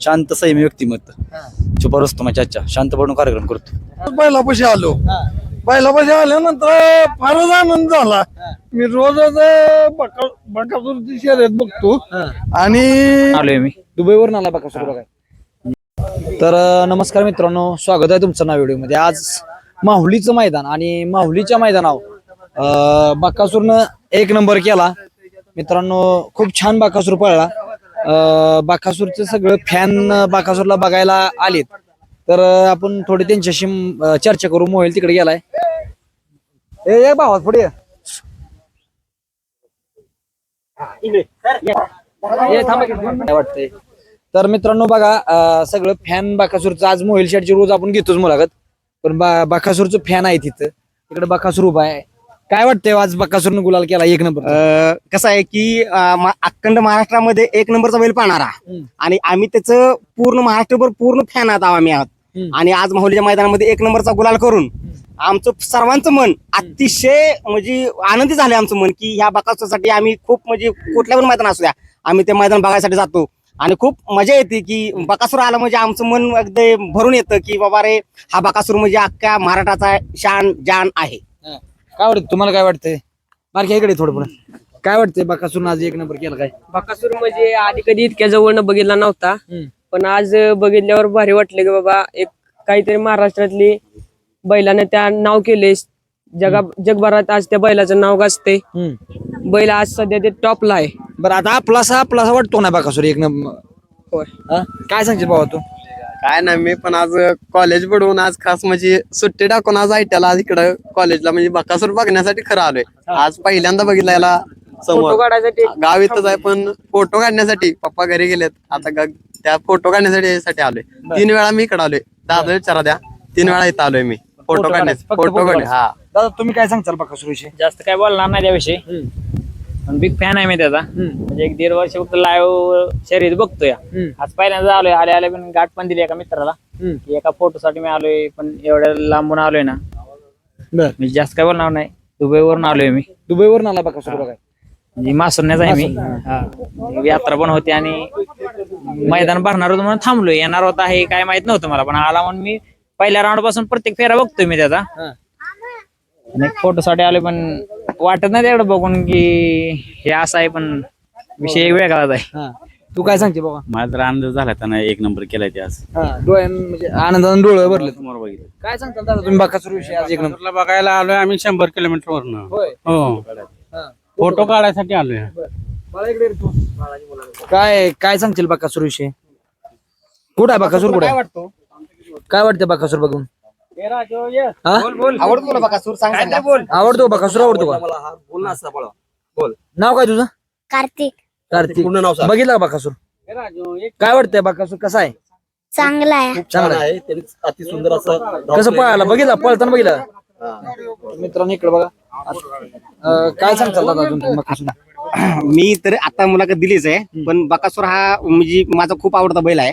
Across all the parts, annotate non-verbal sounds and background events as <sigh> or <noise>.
शांत संयमी व्यक्तिमत्व. छुपा रस्तो माझ्या अच्छा शांत पडून कार्यक्रम करतो. बैलापाशी आलो. बैलापाशी आल्यानंतर फारच आनंद झाला. मी रोजच बकासूरची शर्यत बघतो. आणि आलोय मी. दुबईवरून आला बघा सुरू बघा तर नमस्कार मित्रांनो. स्वागत आहे तुमचं नाव व्हिडिओमध्ये. आज माहुलीचं मैदान आणि माहुलीच्या मैदानावर अं, बकासूरनं एक नंबर केला. मित्रांनो खूप छान बाकासूर पळला. बाकासूरचं सगळं फॅन बाकासूरला बघायला आलेत. तर आपण थोडी त्यांच्याशी चर्चा करू. मोबाईल तिकडे गेलाय. ए ए भावा पुढे वाटतंय. तर मित्रांनो बघा सगळं फॅन बाकासूरचं. आज मोबाईल शेटची रोज आपण घेतोच मुलाखत. पण बा- बाकासूरचं फॅन आहे तिथं. इकडे बाकासूर उभा आहे. काय वाटतंय आज बाकासूरनं गुलाल केला एक नंबर? अ, कसं आहे की अ, मा- अखंड महाराष्ट्रामध्ये एक नंबरचा बैल पाहणारा. हम्म. आणि आम्ही त्याचं पूर्ण महाराष्ट्रभर पूर्ण फॅन आहात आम्ही आहोत. हम्म. आणि आज माहुलीच्या मैदानामध्ये एक नंबरचा गुलाल करून आमचं सर्वांचं मन अतिशय म्हणजे आनंदी झाले आमचं मन की ह्या बकासूरसाठी आम्ही खूप म्हणजे कुठल्या पण मैदान असू द्या आम्ही ते मैदान बघायसाठी जातो. आणि खूप मजा येते की बकासूर आला म्हणजे आमचं मन अगदी भरून येतं की बाबा रे हा बकासूर म्हणजे अख्ख्या महाराष्ट्राचा शान जान आहे. काय वाटतं? तुम्हाला काय वाटतंय? बारक्या इकडे थोडं पुढे. काय वाटतंय? बाकासूरनं आज एक नंबर केला काय? बकासूर म्हणजे आधी कधी इतक्या जवळनं बघितला नव्हता. हम्म. पण आज बघितल्यावर भारी वाटले की बाबा एक काहीतरी महाराष्ट्रातली बैलाने त्या नाव केले जगा जगभरात आज त्या बैलाचं नाव गाजते हम्म. बैल आज सध्या ते टॉपला आहे. बरं आता आपलासा आपलासा वाटतो ना बाकासूर? एक नंबर होय? काय सांगशील बाबा तू? काय नाही मी पण आज कॉलेज बुडवून आज खास म्हणजे सुट्टी टाकून आज आयट्याला आज इकडं कॉलेजला म्हणजे बकासूर बघण्यासाठी खरं आलोय. आज पहिल्यांदा बघितलं याला. फोटो समोर. काढायसाठी. गाव इथंच आहे पण फोटो काढण्यासाठी पप्पा घरी गेलेत. आता ग- त्या फोटो काढण्यासाठी साठी आलोय तीन वेळा मी इकडे आलोय. दादा विचारा द्या. तीन वेळा इथं आलोय मी. फोटो काढण्यासाठी फक्त फोटो काढणे हा. दादा तुम्ही काय सांगचाल बाकासूर विषयी जास्त काय बोलणार नाही त्याविषयी. पण बिग फॅन आहे मी त्याचा. म्हणजे एक दीड वर्ष फक्त लाईव्ह शर्यत बघतोय. आज पहिल्यांदा आलोय. आले आले पण गाठ पण दिली एका मित्राला. हम्म. की एका फोटो साठी मी आलोय पण एवढ्या लांबून आलोय ना. बर. मी जास्त काय बोलणार नाही. दुबईवरून आलोय मी. दुबईवरून आला बघा म्हणजे मासुरण्याचा आहे मी. हा. यात्रा पण होती आणि मैदान भरणार होतं म्हणून थांबलोय. येणार होता हे काय माहीत नव्हतं मला पण आला म्हणून मी पहिल्या राऊंडपासून प्रत्येक फेरा बघतोय मी त्याचा. आणि फोटो साठी आलोय पण वाटत नाही तेवढं बघून की हे असं आहे पण विषय वेगळाच आहे हा. तू काय सांगते बाबा? मला तर आनंद झाला त्यांना एक नंबर केलाय ते आज. हा डोळ्यान म्हणजे आनंदानं डोळे भरले समोर बघितलं. काय सांगताल दादा तुम्ही बाकासूर विषयी आज एक नंबर. बघायला आलोय आम्ही शंभर किलोमीटर वरनं. होय. हो. हा. फोटो काढायसाठी आलोय. मला इकडे ये तू. काय काय सांगतील बाकासूर विषयी? कुठं आहे बाकासूर कुठं आहे? काय वाटतं बाकासूर बघून? हा? आवडतो तुला बकासूर? सांग सांगा. आवडतो का बाकासूर आवडतो का? नाव काय तुझं? कार्तिक. कार्तिक. बघितलं का बाकासूर? काय वाटतंय बाकासूर? कसा आहे? चांगला आहे. चांगला आहे. अति सुंदर असं कसं पळाला? बघितला पळताना बघितला. मित्रांनो इकडे बघा. अं, काय सांगताल दादा अजून तुम्ही बाकासूर <clears throat> मी तर आता मुलाखत दिलीच आहे. पण बकासूर हा म्हणजे माझा खूप आवडता बैल आहे.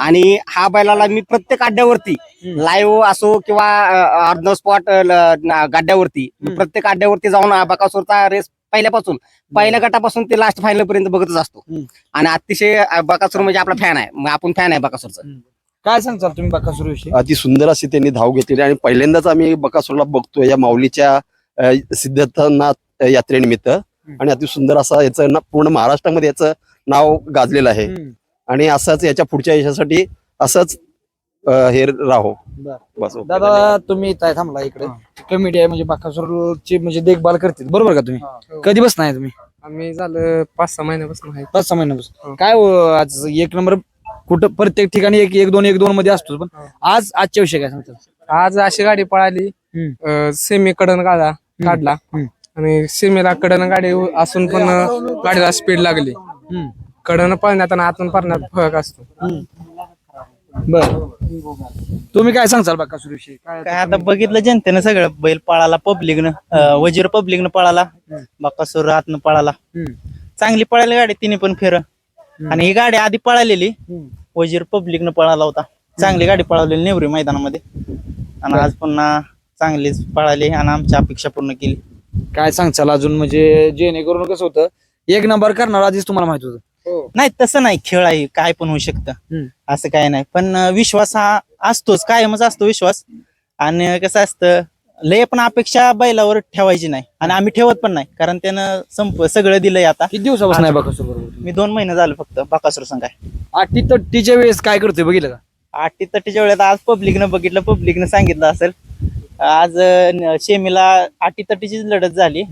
आणि हा बैलाला मी प्रत्येक अड्ड्यावरती लाईव्ह असो किंवा ऑन द स्पॉट गाड्यावरती मी प्रत्येक अड्ड्यावरती जाऊन हा बकासूरचा रेस पहिल्यापासून पहिल्या गटापासून ते लास्ट फायनल पर्यंत बघतच असतो. आणि अतिशय बकासूर म्हणजे आपला फॅन आहे. मग आपण फॅन आहे बकासूरचा. काय सांगताल तुम्ही बाकासूर विषयी अति सुंदर अशी त्यांनी धाव घेतलेली आणि पहिल्यांदाच आम्ही बकासूरला बघतोय या माऊलीच्या अ, सिद्धनाथ यात्रेनिमित्त. आणि अति सुंदर असा याचं ना पूर्ण महाराष्ट्रामध्ये याचं नाव गाजलेलं आहे. आणि असंच याच्या पुढच्या यशासाठी असंच हे राहो. बस. दादा तुम्ही काय थांबला इकडे. कमिटी आहे म्हणजे बाकासूरची म्हणजे देखभाल करतील. बरोबर का तुम्ही? कधी बसणार आहे तुम्ही? आम्ही झालं पाच सहा महिन्यापासून आहे. पाच सहा महिन्यापासून. काय हो, आज एक नंबर कुठं प्रत्येक ठिकाणी एक एक दोन एक दोन मध्ये असतो पण. आज आजच्या विषय काय सांगतात आज अशी गाडी पळाली. सेमी कडन काढा काढला. आणि सेमीला कडन गाडी असून पण गाडीला स्पीड लागली. कडन पळण्यात आणि आतून पळण्यात फरक असतो. बर. तुम्ही काय सांगचाल बाकासूर विषयी काय काय आता बघितलं जनतेनं सगळं. बैल पळाला पब्लिकनं वजीर पब्लिकनं पळाला. बाकासूर आतनं पळाला. चांगली पळाली गाडी तिने पण फेर. आणि ही गाडी आधी पळालेली. वजीर पब्लिकनं पळाला होता. चांगली गाडी पळवलेली नेवरी मैदानामध्ये. आणि आज पुन्हा चांगलीच पळाली आणि आमच्या अपेक्षा पूर्ण केली. काय सांगचाल अजून म्हणजे जेणेकरून कसं होतं एक नंबर करणार आधीच तुम्हाला माहीत होतं. नाही तसं नाही खेळ आहे काय पण होऊ शकतं. असं काय नाही. पण विश्वास हा असतोच कायमच असतो विश्वास. आणि कसं असतं लय पण अपेक्षा बैलावर ठेवायची नाही. आणि आम्ही ठेवत पण नाही कारण त्यानं संप सगळं दिलंय आता. किती दिवसापासून आहे बकासूर बरोबर मी दोन महिने झाले फक्त बाकासूर संघ आहे. आठी तट्टीच्या वेळेस काय करतोय बघितलं का? आठी तटीच्या वेळेत आज पब्लिकनं बघितलं पब्लिकनं सांगितलं असेल. आज शेमीला आठी तटीचीच लढत झाली.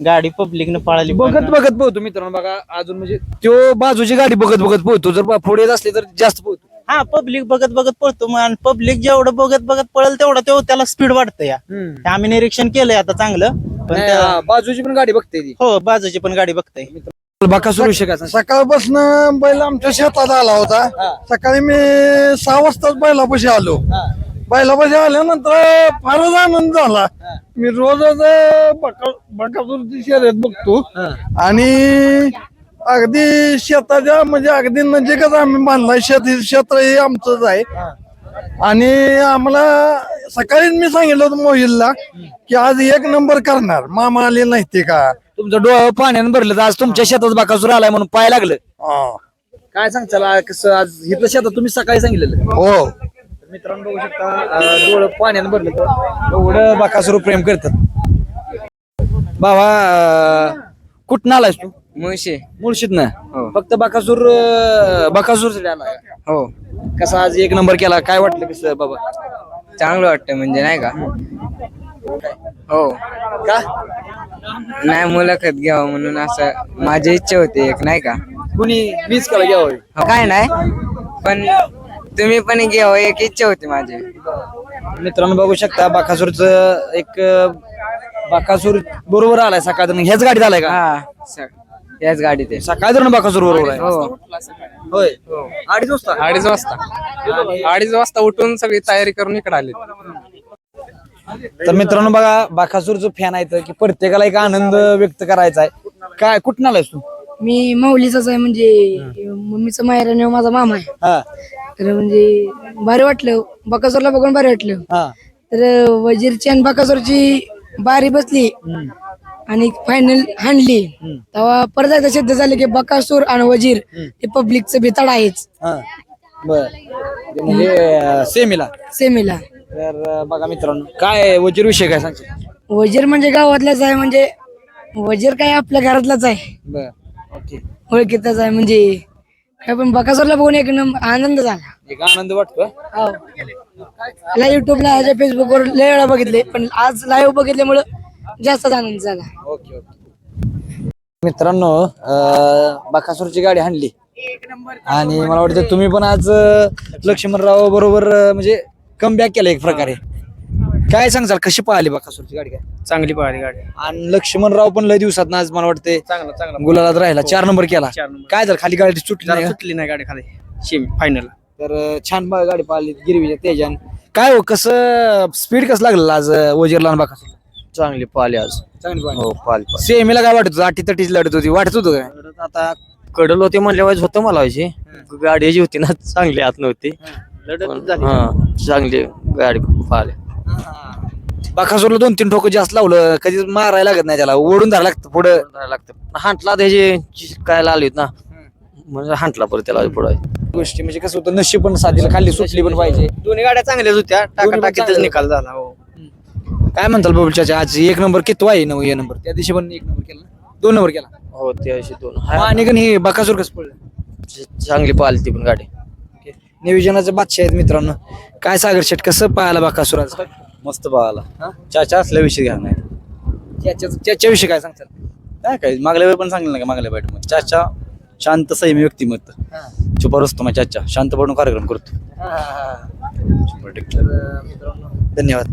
गाडी पब्लिकनं पळाली बघत बघत पोहतो मित्रांनो बघा अजून म्हणजे तो बाजूची गाडी बघत बघत पोहतो. जर बा- पुढे येत असली तर जास्त पोहतो. हा पब्लिक बघत बघत पळतो. मग आणि पब्लिक जेवढं बघत बघत पळेल तेवढं तेवढं त्याला स्पीड वाढतं या. हे आम्ही निरीक्षण केलंय आता चांगलं. पण नाही, त्या- हा, बाजूची पण गाडी बघते ती. हो बाजूची पण गाडी बघताय बकासूर विषय काय सांगशील? सकाळपासून बैल आमच्या शेतात आला होता. सकाळी मी सहा वाजताच बैलापाशी आलो. बैलापाशी आल्यानंतर फारच आनंद झाला. मी रोजच बका बकासूरची शर्यत बघतो. आणि अगदी शेताच्या म्हणजे अगदी नजीकच आम्ही बांधलाय. शेत क्षेत्र हे आमचंच आहे. आणि आम्हाला सकाळीच मी सांगितलं होतं मोहिलला की आज एक नंबर करणार. मामा आले नाही ते का? तुमचं डोळं पाण्यानं भरलं तर आज तुमच्या शेतात बकासूर आलाय म्हणून पाय लागलं. हा. काय आ, कसं आज इथलं शेतात तुम्ही सकाळी सांगितलेलं? हो. मित्रांनो बघू शकता डोळं पाण्यानं भरलं तर एवढं बकासूर प्रेम करतात. बाबा कुठं आलायस तू? मुळशी. मुळशीत ना फक्त बकासूर बकासूर आलाय हो. कसा आज एक नंबर केला काय वाटलं कसं बाबा? चांगलं वाटतं म्हणजे नाही का? हो. का? नाही मुलाखत घ्यावं म्हणून असं माझी इच्छा होती एक नाही का? कुणी मीच केला घ्यावं? हो, काय नाही. पण तुम्ही पण घ्यावं एक इच्छा होती माझी. मित्रांनो बघू शकता बाकासूरच एक बाकासूर बरोबर आलाय सकाळ ह्याच गाडीत आलाय का? हा याच गाडीत आहे. सकाळ धरून बाकासूर बरोबर आहे. हो. होय. अडीच वाजता. अडीच वाजता. अडीच वाजता उठून सगळी तयारी करून इकडे आले तर मित्रांनो बघा बाकासूरचं फॅन आहे की प्रत्येकाला एक आनंद व्यक्त करायचा आहे. काय कुठं आलायस तू? मी माऊलीचाच आहे म्हणजे मम्मीचं माहेर आणि माझा मामा आहे. हा. तर म्हणजे भारी वाटलं. बकासूरला बघून भारी वाटलं. हा. तर वजीरची आणि बकासूरची बारी बसली. आणि फायनल हाणली. तेव्हा परत एकदा सिद्ध झाले की बकासूर आणि वजीर हे पब्लिकचं भिताड आहेच. हा. बर. म्हणजे सेमीला. सेमीला. तर अं, बघा मित्रांनो काय वजीर विषय काय सांगशील? वजीर म्हणजे गावातलाच आहे म्हणजे वजीर काय आपल्या घरातलाच आहे. बर. ओके ओळखीचाच आहे म्हणजे. काय पण बकासूरला बघून एक नंबर आनंद झाला. एक आनंद वाटतो हो. युट्यूबला ह्याच्या फेसबुकवर लय वेळा बघितले पण आज लाईव्ह बघितल्यामुळं जास्तच आनंद झाला. Okay okay. मित्रांनो अं, बकासूरची गाडी हाणली. आणि मला वाटतं तुम्ही पण आज अं, लक्ष्मणराव बरोबर अं, म्हणजे कमबॅक केलं एक प्रकारे. काय सांगचाल कशी पाहिली बकासूरची गाडी काय? चांगली पळाली गाडी. आणि लक्ष्मणराव पण लय दिवसात आज मला वाटते चांगला चांगला गुलालात राहिला चार नंबर केला. चार नंबर. काय झालं खाली गाडी सुटली नाही का? सुटली नाही गाडी खाली. शेमी फायनल तर अं, छान बा- गाडी पाहिली गिरवीच्या तेजान. काय हो कसं स्पीड कसं लागलं आज अं, वजीरला आणि बकासूरला चांगली पाहिली आज. चांगली हो पाहिली सेमीला काय वाटत होतं? अटी तटीच लढत होती. वाटत होतं काय? आता कडल होते म्हणल्यावर होतं मला व्हायची गाडी जी होती ना चांगली आत नव्हती. हा. चांगली गाडी पाहिली बकासूरला दोन तीन ठोकं जास्त लावलं कधी मारायला लागत नाही त्याला. ओढून धरायला लागतं पुढं. लागतं. हांटला त्याची काय आलीत ना म्हणजे हांटला परत त्याला पुढे. गोष्टी म्हणजे कसं होतं नशीब पण साधीला खाली सुटली पण पाहिजे. दोन्ही गाड्या चांगल्याच होत्या दोन्ही पण टाकाटाकीतच चांगल्या. निकाल झाला हो. काय म्हणताल बबलच्या आज एक नंबर किती आहे नऊ या नंबर? त्या दिवशी पण एक नंबर केला ना? दोन नंबर केला. हो ते अशी दोन. आणि पण हे बकासूर कसं पडलं? चांगली पाहिली ती पण गाडी. नियोजनाचे बादशाह आहेत मित्रांनो. काय सागर शेट कसं पाहायला बकासूर आज मस्त पाहायला. चाचा असल्या विषय घ्या नाही. त्याच्या त्याच्याविषयी काय सांगताल? काय काय? मागल्या वेळ पण सांगितलं ना का मागल्या बैठमध्ये चाचा शांत संयमी व्यक्तिमत्व. चुपा रस्तो मग चाचा. शांत पडून कार्यक्रम करतो. शंभर टक्के. धन्यवाद.